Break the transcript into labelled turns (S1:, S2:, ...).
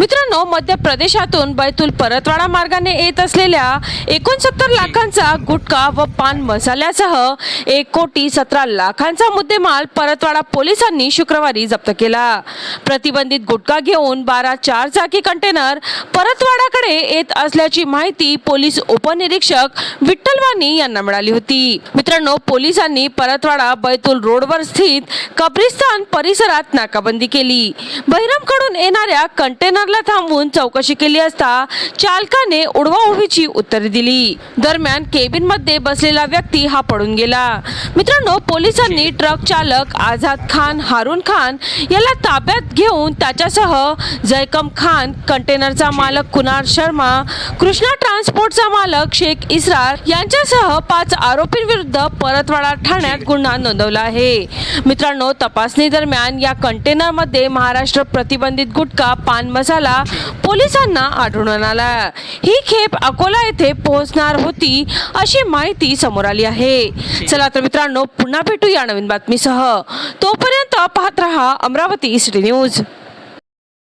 S1: मित्रांनो मध्य प्रदेशातून बैतूल परतवाडा मार्गाने येत असलेल्या एकोणसत्तर लाखांचा गुटखा व पान मसाल्यासह एक कोटी सतरा लाखांचा मुद्देमाल परतवाडा पोलिसांनी शुक्रवारी जप्त केला. प्रतिबंधित गुटखा घेऊन बारा चार चाकी कंटेनर परतवाडाकडे येत असल्याची माहिती पोलीस उपनिरीक्षक विठ्ठलवानी यांना मिळाली होती. मित्रांनो पोलिसांनी परतवाडा बैतूल रोडवर स्थित कब्रिस्तान परिसरात नाकाबंदी केली. बहिरमकडून येणाऱ्या कंटेनर कंटेनरला थांबवून चौकशी केली असता चालकाने उडवाउडवीची उत्तरे दिली. दरम्यान केबिनमध्ये बसलेला व्यक्ती हा पडून गेला. मित्रांनो पोलिसांनी ट्रक चालक आझाद खान हारून खान याला ताब्यात घेऊन त्याच्यासह जयकम खान कंटेनरचा मालक कुनार शर्मा कृष्णा ट्रान्सपोर्टचा मालक शेख इस्रार यांच्यासह पाच आरोपींविरुद्ध परतवाडा ठाण्यात गुन्हा नोंदवला आहे. मित्रांनो तपासणी दरम्यान या कंटेनरमध्ये महाराष्ट्र प्रतिबंधित गुटखा पान मसाला पोलिसांना आढळून आला ही खेप अकोला येथे पोहोचणार होती अशी माहिती समोर आली आहे. चला तर मित्रांनो पुन्हा भेटू या नवीन बातमीसह. तोपर्यंत पाहत रहा अमरावती सिटी न्यूज